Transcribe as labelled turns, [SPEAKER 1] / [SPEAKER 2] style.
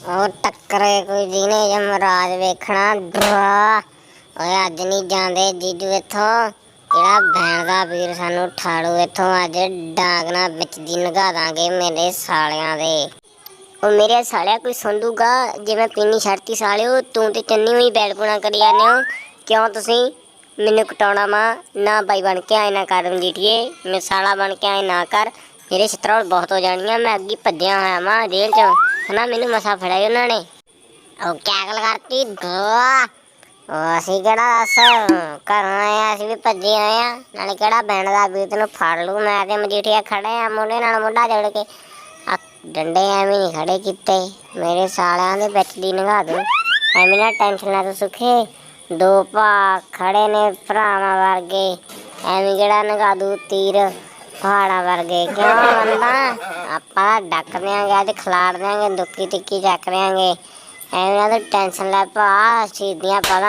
[SPEAKER 1] ਉਹ ਟੱਕਰੇ ਕੋਈ ਜਿਹਨੇ ਜਮਰਾਜ ਵੇਖਣਾ ਡਰਾ ਓਏ ਅੱਜ ਨਹੀਂ ਜਾਂਦੇ ਜੀਜੂ ਇੱਥੋਂ। ਜਿਹੜਾ ਭੈਣ ਦਾ ਵੀਰ ਸਾਨੂੰ ਠਾੜੂ ਇੱਥੋਂ। ਅੱਜ ਡਾਂਗਣਾ ਵਿੱਚ ਦੀ ਨਗਾ ਦਾਂਗੇ ਮੇਰੇ ਸਾਲਿਆਂ ਦੇ। ਉਹ ਮੇਰੇ ਸਾਲਿਆ ਕੋਈ ਸੰਦੂਗਾ ਮੈਂ ਪੀਣੀ ਛੱਡਤੀ ਸਾਲਿਓ, ਤੂੰ ਤੇ ਚੰਨੀ ਹੋਈ ਬੈਲਪੁਣਾ ਕਰੀ ਜਾਂਦੇ ਹੋ। ਕਿਉਂ ਤੁਸੀਂ? ਮੈਨੂੰ ਕਟਾਉਣਾ ਮਾ ਨਾ ਬਾਈ ਬਣ ਕੇ ਆਏ, ਨਾ ਕਰ ਜੀਟੀਏ ਮੈਂ ਸਾਲਾ ਬਣ ਕੇ ਆਏ, ਨਾ ਕਰ। ਮੇਰੇ ਛਤਰੋਲ ਬਹੁਤ ਹੋ ਜਾਣੀਆਂ ਮੈਂ ਅੱਗੇ ਭੱਜਿਆ ਹੋਇਆ ਮਾਂ ਜੇਲ੍ਹ ਚੋਂ। ਹਨਾ ਮੈਨੂੰ ਮਸਾ ਫੜਾਈ ਉਹਨਾਂ ਨੇ। ਉਹ ਕਿਆ ਗੱਲ ਕਰਤੀ ਦੁਆ ਉਹ ਅਸੀਂ ਕਿਹੜਾ ਦੱਸ, ਘਰੋਂ ਆਏ ਆ, ਅਸੀਂ ਵੀ ਭੱਜੇ ਆਏ ਆ। ਨਾਲੇ ਕਿਹੜਾ ਬੈਂਡ ਦਾ ਵੀ ਤੈਨੂੰ ਫੜ ਲੂ ਮੈਂ ਤੇ ਮਜੀਠੀਆ ਖੜੇ ਆ ਮੁੰਡੇ ਨਾਲ ਮੁੰਡਾ ਜੋੜ ਕੇ। ਆ ਡੰਡੇ ਐਵੇਂ ਨਹੀਂ ਖੜੇ ਕੀਤੇ। ਮੇਰੇ ਸਾਲਿਆਂ ਦੇ ਵਿੱਚ ਦੀ ਨਗਾ ਦੂੰ। ਐਵੇਂ ਨਾ ਟੈਨਸ਼ਨ ਨਾ ਤੂੰ ਸੁਖੇ। ਦੋ ਭਾ ਖੜੇ ਨੇ ਭਰਾਵਾਂ ਵਰਗੇ। ਐਵੇਂ ਕਿਹੜਾ ਨਗਾ ਦੂ ਤੀਰ। ਪਹਾੜਾਂ ਵਰਗੇ ਕਿਉਂ ਬੰਦਾ? ਆਪਾਂ ਡੱਕ ਦਿਆਂਗੇ ਅੱਜ ਖਿਲਾਰ ਦਿਆਂਗੇ ਦੁੱਕੀ ਟਿੱਕੀ ਚੱਕ ਦਿਆਂਗੇ। ਐਵੇਂ ਨਾ ਟੈਨਸ਼ਨ ਲੈ ਭਾ ਸ਼ਹੀਦੀਆਂ ਪਾ